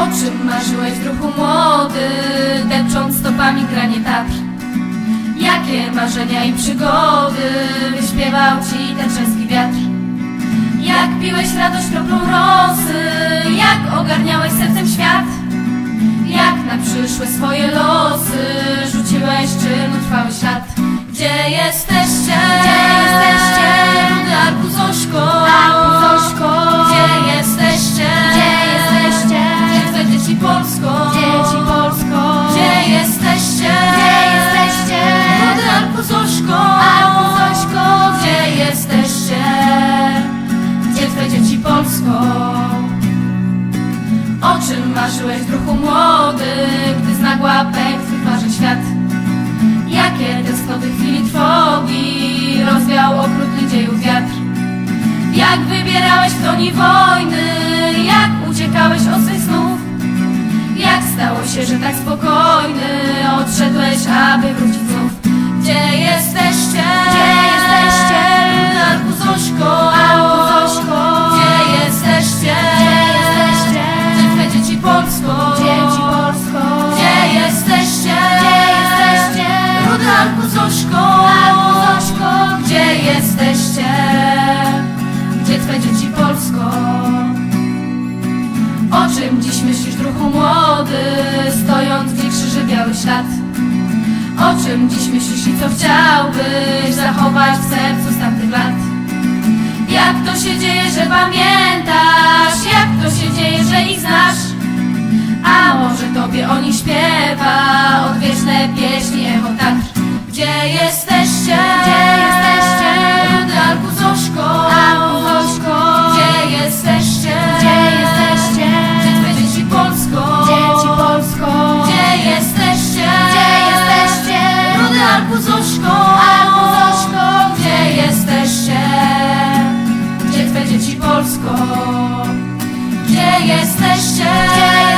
O czym marzyłeś w ruchu młody, depcząc stopami granie Tatr? Jakie marzenia i przygody wyśpiewał ci ten czeski wiatr? Jak piłeś radość kroplą rosy, jak ogarniałeś sercem świat? Jak na przyszłe swoje losy rzuciłeś czynu trwały ślad? Gdzie jesteście? O czym marzyłeś w ruchu młody, gdy znagła pękł w twarzy świat? Jakie tęsknoty chwili trwogi rozwiał okrutny dziejów wiatr? Jak wybierałeś w toni wojny, dziś myślisz, druhu młody, stojąc gdzie krzyży biały ślad? O czym dziś myślisz i co chciałbyś zachować w sercu z tamtych lat? Jak to się dzieje, że pamiętasz? Jak to się dzieje, że ich znasz? A może tobie o nich śpiewa odwieczne pieśni echo Tatr? Gdzie jesteście? Gdzie jesteście? Gdzie